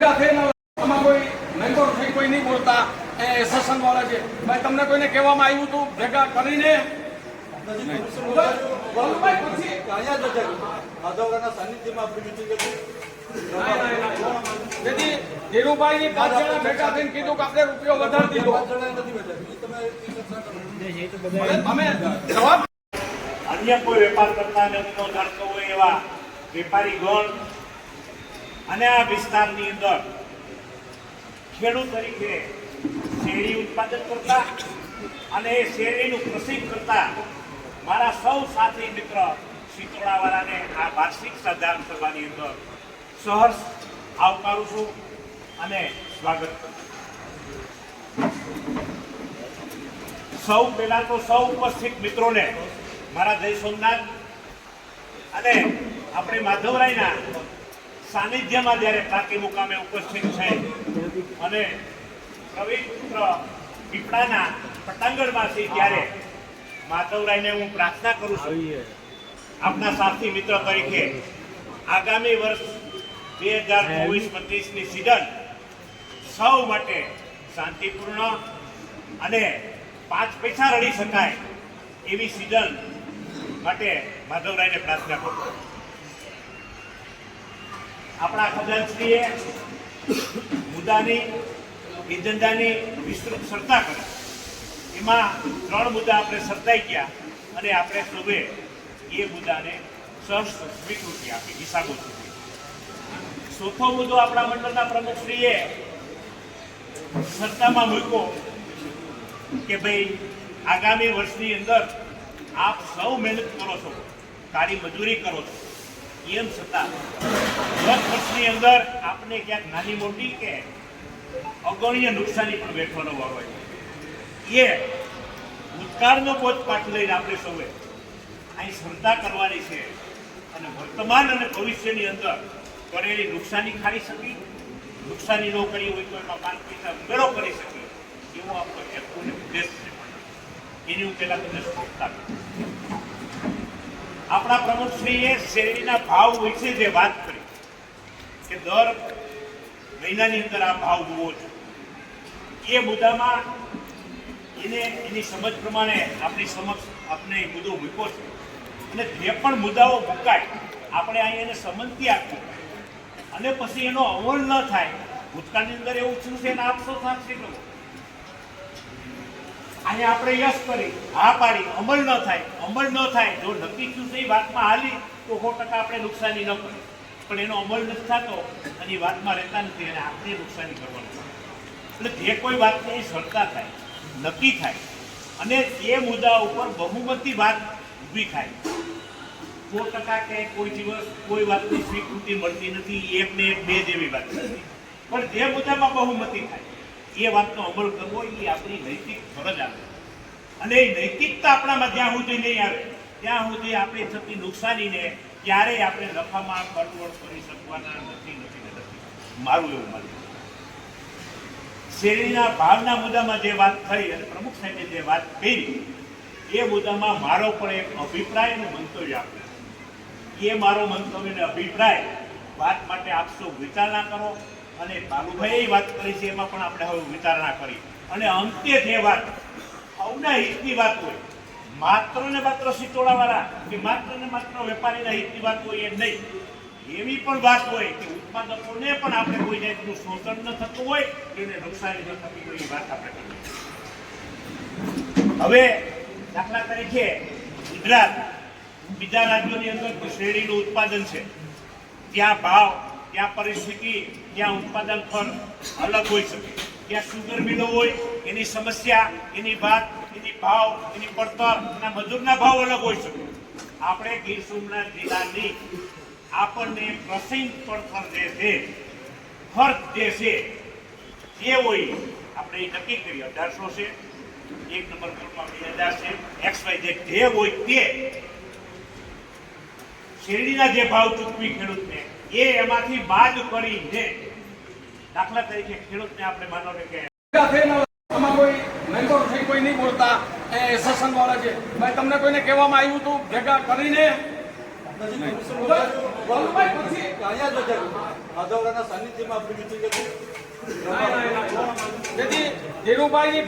ભેગા થઈને કોઈ મેમ્બર થઈ કોઈ નહીં બોલતા. એ સત્સંગ વાળા છે. ભાઈ તમને કોઈને કહેવામાં આવ્યું હતું? ભેગા કરીને? ધીરુભાઈ પાંચ જણા ભેગા થઈને કીધું કે આપણે રૂપિયો વધારી દીધો. તમે જવાબ અન્ય કોઈ વેપાર કરતા નથી ધરતો હોય એવા વેપારી ગણ અને આ વિસ્તારની અંદર ખેડૂત તરીકે શેરડી ઉત્પાદન કરતા અને એ શેરડીનું કૃષિ કરતા મારા સૌ સાથી મિત્ર શીતળાવાળાને આ વાર્ષિક સાધારણ સભાની અંદર સહર્ષ આવકારું છું અને સ્વાગત કરું. સૌ પહેલાં તો સૌ ઉપસ્થિત મિત્રોને મારા જય સોમનાથ અને આપણે માધવરાયના સાનિધ્યમાં જ્યારે કાકી મુકામે ઉપસ્થિત છે અને પ્રવીણ પુત્ર પીપળાના પટાંગણમાંથી જ્યારે માધવરાયને હું પ્રાર્થના કરું છું. આપના સાથી મિત્ર તરીકે આગામી વર્ષ બે હજાર ચોવીસ પચીસની સિઝન સૌ માટે શાંતિપૂર્ણ અને પાંચ પૈસા રડી શકાય એવી સિઝન માટે માધવરાયને પ્રાર્થના કરું આપણા ખજાનશ્રીએ મુદ્દાની, એજન્ડાની વિસ્તૃત સર્તા કરી. એમાં ત્રણ મુદ્દા આપણે સર્તાઈ ગયા અને આપણે સૌએ એ મુદ્દાને સહસ્ત સ્વીકૃતિ આપી હિસાબો ચોથો મુદ્દો આપણા મંડળના પ્રમુખશ્રીએ સત્તામાં મૂક્યો કે ભાઈ, આગામી વર્ષની અંદર આપ સૌ મહેનત કરો છો કાળી મજૂરી કરો છો. એમ છતાં. દસ વર્ષની અંદર આપને ક્યાંક નાની મોટી કે અગણ્ય નુકસાની પણ વેઠવાનો વાળો એ ભૂતકાળનો પોતપાઠ લઈને આપણે સૌએ અહીં શ્રદ્ધા કરવાની છે અને વર્તમાન અને ભવિષ્યની અંદર કરેલી નુકસાની ખાઈ શકી નુકસાની ન કરી હોય તો એમાં પાંચ પૈસા ઉમેરો કરી શકી એવો આપણો હેતુ અને ઉદ્દેશ છે. એની હું પહેલા તમને સ્પષ્ટતા. આપણા પ્રમુખશ્રીએ શેરડીના ભાવ વિશે જે વાત કરી, કે દર મહિનાની અંદર આ ભાવ હોવો જોઈએ. એ મુદ્દામાં એને, એની સમજ પ્રમાણે આપણી સમક્ષ આપણે એ મુદ્દો મૂક્યો છે. અને જે પણ મુદ્દાઓ મુકાય, આપણે અહીં એને સંમતિ આપવી અને પછી એનો અમલ ન થાય, ભૂતકાળની અંદર એવું થયું છે, એને આપશો સાક્ષી અહીંયા આપણે યશ કરી, હા પાડી, અમલ ન થાય, અમલ ન થાય. જો નક્કી થયું એ વાતમાં હાલી, તો સો ટકા આપણે નુકસાની ન કરી પણ એનો અમલ નથી થતો અને એ વાતમાં રહેતા નથી અને આપણે નુકસાની કરવાનું એટલે જે કોઈ વાતની સરળતા થાય, નક્કી થાય અને એ મુદ્દા ઉપર બહુમતી વાત ઊભી થાય, સો ટકા કે કોઈ દિવસ કોઈ વાતની સ્વીકૃતિ મળતી નથી, એક ને બે જેવી વાત નથી. પણ જે મુદ્દામાં બહુમતી થાય એ વાતનો અમલ કરવો એ આપણી નૈતિક ફરજ આવે. અને એ નૈતિકતા આપણામાં જ્યાં સુધી નહીં આવે, ત્યાં સુધી આપણી થતી નુકસાનીને ક્યારેય આપણે નફામાં કન્વર્ટ કરી શકવાના નથી નથી મારું એવું માનવું. શેરીના ભાવના મુદ્દામાં જે વાત થઈ અને પ્રમુખ સાહેબે જે વાત કરી, એ મુદ્દામાં મારો પણ એક અભિપ્રાય અને મંતવ્ય આપ્યો એ મારો મંતવ્ય અને અભિપ્રાય વાત માટે આપ સૌ વિચારણા કરો. અને બાલુભાઈએ વાત કરી છે, એમાં પણ આપણે હવે વિચારણા કરી. અને અંતે જે વાત, સૌના હિતની વાત હોય. માત્ર ને માત્ર સિટોડાવાળા કે માત્ર ને માત્ર વેપારીના હિતની વાત હોય એ નહીં. એવી પણ વાત હોય કે ઉત્પાદકોને પણ આપણે કોઈ જાતનું શોષણ ન થતું હોય, એને નુકસાની ન થતી હોય એ વાત આપણે કરીએ. હવે દાખલા તરીકે ગુજરાત બીજા રાજ્યોની અંદર શેરડીનું ઉત્પાદન છે. ત્યાં ભાવ ત્યાં પરિસ્થિતિ, ત્યાં ઉત્પાદન પણ અલગ હોઈ શકે. ત્યાં સુગર મિલો હોય, એની સમસ્યા, એની વાત, એની ભાવ, એની પડતર, એના મજૂરના ભાવ અલગ હોઈ શકે. આપણે ગીર સોમનાથ જિલ્લાની આપણને પ્રસિંગ પડતર જે છે ખર્ચ જે છે, જે હોય, આપણે એ નક્કી કરીએ. અઢારસો છે, એક નંબર ગ્રુપમાં બે હજાર છે, એક્સ વાય જે જે હોય તે શેરડીના જે ભાવ ચૂકવી ખેડૂતને એ એમાંથી બાદ કરીને દાખલા તરીકે ખેડૂતને આપણે માનો કે કોઈ મેમ્બર થઈ કોઈ નહીં બોલતા. એ સત્સંગ વાળા છે ભાઈ તમને કોઈને કહેવામાં આવ્યું હતું ભેગા કરીને.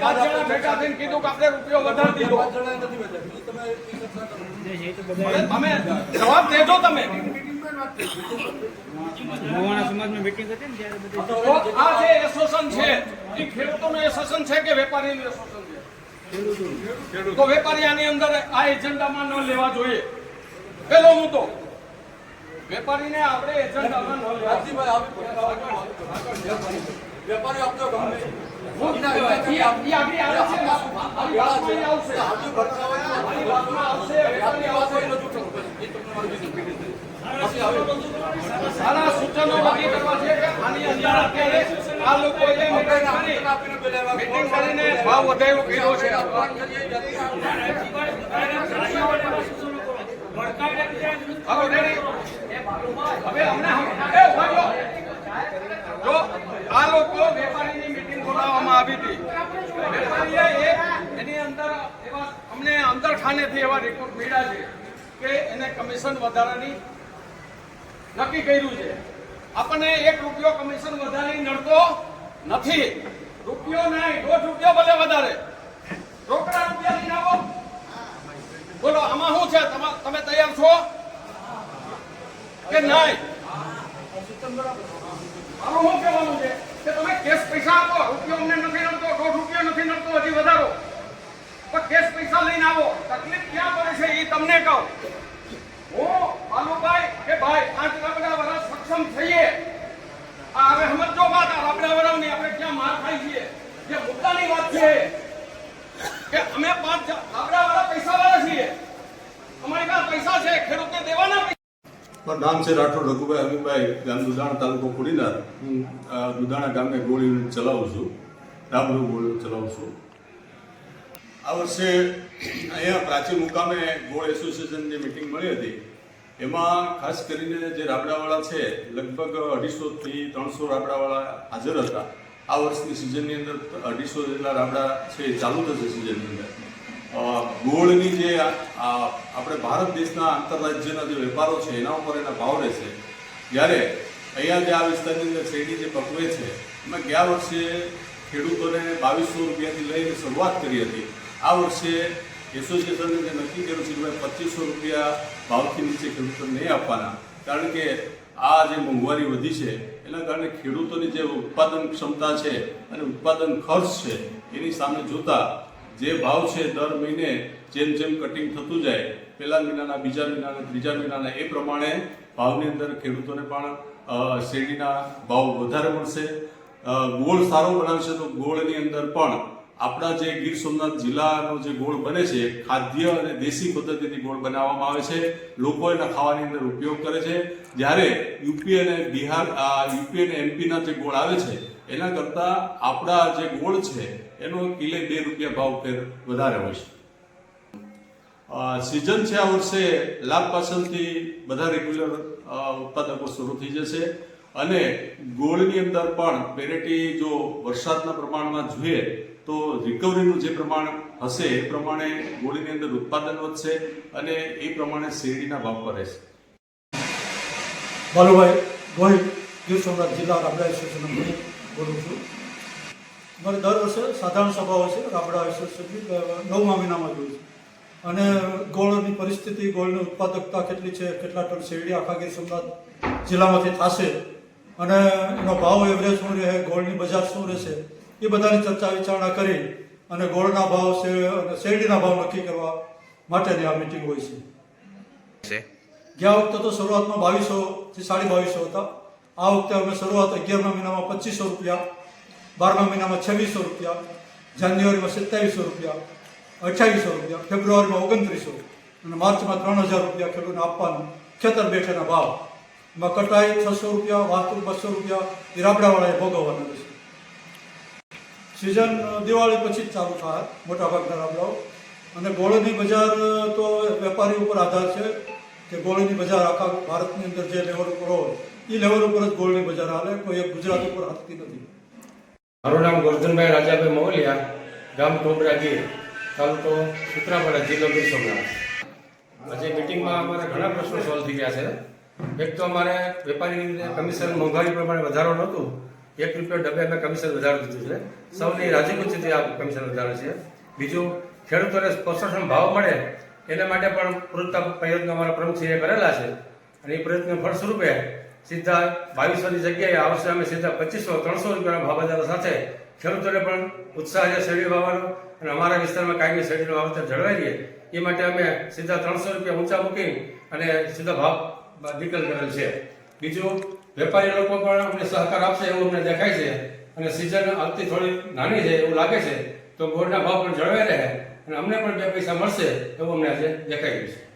પાંચ જણા ભેગા થઈને કીધું કે આપણે રૂપિયો વધારી દીધો. તમે જવાબ દેજો તમે. મવાણા સમાજમાં મીટિંગ હતી ને ત્યારે બધી આ જે એસોસિએશન છે એ ખેડૂતોનું એસોસિએશન છે કે વેપારીનું એસોસિએશન છે? તો વેપારી આની અંદર આ એજન્ડામાં ન લેવા જોઈએ. પેલો મુદ્દો. વેપારીને આપણે એજન્ડામાં ન લેવા આપતો ગમે. આવશે. આવશે. વેપારી આપણી આવશે હોય તો જૂઠું કરે. ઈ તમને મારી બીજી પીડી છે. પછી આવે. સારા સૂચનો નક્કી કરવા છે કે આની અંદર અત્યારે આ લોકો મીટિંગ કરી મીટિંગ કરીને ભાવ કર્યો છે. હવે. જો આ લોકો વેપારીની મીટિંગ બોલાવવામાં આવી હતી. વેપારીએ એની અંદર એવા અમને એવા રિપોર્ટ મળ્યા છે કે એને કમિશન વધારાની નક્કી કર્યું છે. આપણને એક રૂપિયો કમિશન વધારે નડતો નથી. રૂપિયો નહીં, દોઢ રૂપિયો ભલે વધારે. રોકડા રૂપિયા લઈને આવો. બોલો, આમાં શું છે? તમા- તૈયાર છો? કે નહીં? મારું શું કહેવાનું છે? કે તમે કેશ પૈસા આપો, રૂપિયો અમને નથી નડતો, દોઢ રૂપિયો નથી નડતો, હજી વધારો. પણ કેશ પૈસા લઈને આવો. તકલીફ ક્યાં પડે છે એ તમને કહું હું બાલુભાઈ કે ભાઈ પાંચ રાબડા વર્ષ સક્ષમ થઈએ આ હવે સમજો વાત આ રાબડા વરાવની આપણે ક્યાં માર ખાઈ છીએ જે મુદ્દાની વાત છે કે અમે પાંચ રાબડા વાળા પૈસા વાળા છીએ અમારી પાસે પૈસા છે ખેડૂતને દેવાના પૈસા મારું નામ છે રાઠોડ રઘુભાઈ અમીભાઈ ગામ દુધાણા તાલુકો કુડીનાર હું દુધાણા ગામે ગોળ યુનિટ ચલાવું છું. રાબડું ગોળ ચલાવું છું. આ વર્ષે અહીંયા પ્રાચીન મુકામે ગોળ એસોસિએશનની મિટિંગ મળી હતી. એમાં ખાસ કરીને જે રાબડાવાળા છે, લગભગ અઢીસોથી ત્રણસો રાબડાવાળા હાજર હતા. આ વર્ષની સિઝનની અંદર અઢીસો જેટલા રાબડા છે ચાલુ થશે સિઝનની અંદર. ગોળની જે આપણે ભારત દેશના આંતરરાજ્યના જે વેપારો છે, એના ઉપર એના ભાવ રહેશે. જ્યારે અહીંયા જે આ વિસ્તારની અંદર શેરડી જે પકવે છે, એમાં ગયા વર્ષે ખેડૂતોને બાવીસો રૂપિયાથી લઈને શરૂઆત કરી હતી. આ વર્ષે એસોસિએશને જે નક્કી કર્યું છે કે પચીસો રૂપિયા ભાવથી નીચે ખેડૂતોને નહીં આપવાના. કારણ કે આ જે મોંઘવારી વધી છે, એના કારણે ખેડૂતોની જે ઉત્પાદન ક્ષમતા છે અને ઉત્પાદન ખર્ચ છે, એની સામે જોતા જે ભાવ છે દર મહિને જેમ જેમ કટિંગ થતું જાય, પહેલા મહિનાના, બીજા મહિનાના, ત્રીજા મહિનાના, એ પ્રમાણે ભાવની અંદર ખેડૂતોને પણ શેરડીના ભાવ વધારે મળશે. ગોળ સારો બનાવશે તો ગોળની અંદર પણ આપણા જે ગીર સોમનાથ જિલ્લાનો જે ગોળ બને છે, ખાદ્ય અને દેશી પદ્ધતિથી ગોળ બનાવવામાં આવે છે, લોકો એના ખાવાની અંદર ઉપયોગ કરે છે. જ્યારે યુપી અને બિહાર યુપી અને એમપીના જે ગોળ આવે છે, એના કરતાં આપણા જે ગોળ છે એનો કિલે બે રૂપિયા ભાવ ફેર વધારે હોય છે. સિઝન છે આ વર્ષે લાભ પાસલથી બધા રેગ્યુલર ઉત્પાદકો શરૂ થઈ જશે. અને ગોળની અંદર પણ પેરેટી જો વરસાદના પ્રમાણમાં જોઈએ તો રિકવરીનું જે પ્રમાણ હશે એ પ્રમાણે ગોળીની અંદર ઉત્પાદન વધશે અને એ પ્રમાણે શેરડીના ભાવ પર રહેશે. બાલુભાઈ ગોહિલ ગીર સોમનાથ જિલ્લા રાબડા એસોસિએશન બોલું છું. અમારે દર વર્ષે સાધારણ સભા હોય છે રાબડા એસોસિએશનની નવમા મહિનામાં જોઈએ છે. અને ગોળની પરિસ્થિતિ ગોળની ઉત્પાદકતા કેટલી છે કેટલા ટન શેરડી આખા ગીર સોમનાથ જિલ્લામાંથી થશે અને એનો ભાવ એવરેજ શું રહે ગોળની બજાર શું રહેશે એ બધાની ચર્ચા વિચારણા કરી અને ગોળના ભાવ છે અને શેરડીના ભાવ નક્કી કરવા માટેની આ મિટિંગ હોય છે. ગયા વખતે તો શરૂઆતમાં બાવીસો થી સાડી બાવીસો હતા. આ વખતે અમે શરૂઆત અગિયારમા મહિનામાં પચીસો રૂપિયા બારમા મહિનામાં છવ્વીસો રૂપિયા, જાન્યુઆરીમાં સત્યાવીસો રૂપિયા અઠ્યાવીસો રૂપિયા, ફેબ્રુઆરીમાં ઓગણત્રીસો અને માર્ચમાં ત્રણ હજાર રૂપિયા ખેડૂતને આપવાનું ખેતર બેઠેના ભાવ. એમાં કટાઈ છસો રૂપિયા વાસ્તુ બસો રૂપિયા, એ રાબડાવાળાએ ભોગવવાના રહેશે સિઝન દિવાળી પછી જ ચાલુ થાય મોટાભાગના રાબડાઓ. અને ગોળની બજાર તો વેપારી ઉપર આધાર છે કે ગોળની બજાર આખા ભારતની અંદર જે લેવલ ઉપર હોય, એ લેવલ ઉપર જ ગોળની બજાર હાલે, કોઈ એક ગુજરાત ઉપર હાથતી નથી. મારું નામ ગોરધનભાઈ રાજાભાઈ મોલિયા ગામ ટોબરા ગીર, તાલુકો સુત્રાપાડા જિલ્લો ગીર સોમનાથ. આજે મિટિંગમાં અમારા ઘણા પ્રશ્નો સોલ્વ થઈ ગયા છે. એક તો અમારે વેપારીને કમિશન મોંઘવારી પ્રમાણે વધારો નહોતું. એક રૂપિયો ડબ્બે અમે કમિશન વધારો દીધું છે. સૌની છે આ કમિશન વધારે છે. બીજું, ખેડૂતોને પોષણ ભાવ મળે એના માટે પણ પૂરતા પ્રયત્નો અમારા પ્રમુખશ્રીએ કરેલા છે. અને એ પ્રયત્ન ફળસ્વરૂપે સીધા બાવીસોની જગ્યાએ આ વર્ષે અમે સીધા પચીસો, ત્રણસો રૂપિયાના ભાવ વધારા સાથે ખેડૂતોને પણ ઉત્સાહ છે શેરડી વાવવાનો અને અમારા વિસ્તારમાં કાયમી શેરડીનું વાવેતર જળવાઈ રહે. એ માટે અમે સીધા ત્રણસો રૂપિયા ઊંચા મૂકી અને સીધા ભાવ નિકલ કરેલ છે. બીજું, વેપારી લોકો પણ અમને સહકાર આપશે એવું અમને દેખાય છે અને સિઝન આવતી થોડી નાની છે એવું લાગે છે, તો ગોળના ભાવ પણ જળવાઈ રહે અને અમને પણ બે પૈસા મળશે એવું અમને આજે દેખાઈ ગયું છે.